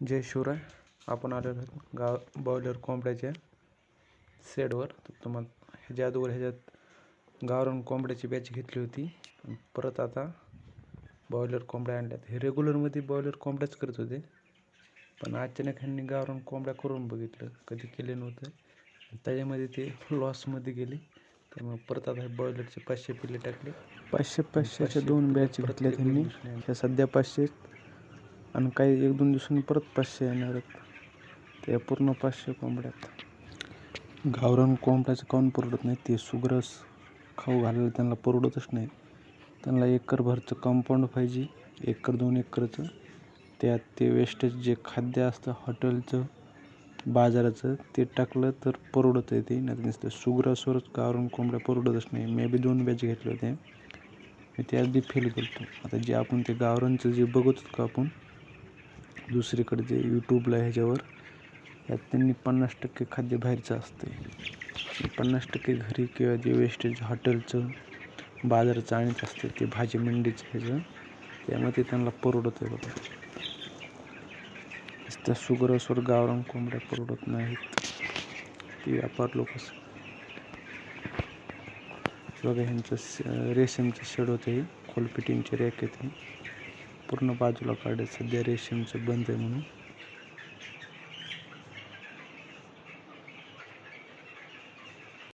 जय शिवराय. आपण आलेलो गाव बॉयलर कोंबड्याच्या सेडवर तर तुम्हाला ह्याच्या अगोदर ह्याच्यात गावरान कोंबड्याची बॅच घेतली होती. परत आता बॉयलर कोंबड्या आणल्यात. हे रेग्युलरमध्ये बॉयलर कोंबड्याच करत होते. पण अचानक ह्यांनी गावरान कोंबड्या करून बघितलं. कधी केले नव्हतं. त्याच्यामध्ये ते लॉसमध्ये गेले. त्यामुळे परत आता हे बॉयलरचे पाचशे पिल्ले टाकले. पाचशे पाचशेच्या दोन बॅच घेतल्या त्यांनी सध्या पाचशे आणि काही एक दोन दिवसांनी परत पाचशे येणार आहेत. ते पूर्ण पाचशे कोंबड्यात. गावरान कोंबड्याचं काऊन परवडत नाही? ते सुग्रस खाऊ घालायला त्यांना परवडतच नाही. त्यांना एकरभरचं कंपाऊंड पाहिजे एकर दोन एकरचं. त्यात ते वेस्टेज जे खाद्य असतं हॉटेलचं बाजाराचं ते टाकलं तर परवडत आहे ते. नाही नसतं सुग्रासवरच गावरान कोंबड्या परवडतच नाही. मे बी दोन बॅच घेतले होते मी ते अगदी फेल करतो. आता जे आपण ते गावरानचं जे बघत होतो का आपण दुसरीकडे जे यूट्यूबला ह्याच्यावर यात त्यांनी पन्नास टक्के खाद्य बाहेरचं असते पन्नास टक्के घरी किंवा जे वेस्टेज हॉटेलचं बाजाराचं आणत असते ते भाजी मंडीचं ह्याचं त्यामध्ये त्यांना परवडत आहे बघा त्या सुगरसवर गावरान कोंबड्या परवडत नाहीत. ते व्यापार लोक बघा ह्यांचं रेशमचं शेड होतं खोलपिटींचे रॅक येते पूर्ण बाजूला काढत सध्या रेशीमचं बंद आहे म्हणून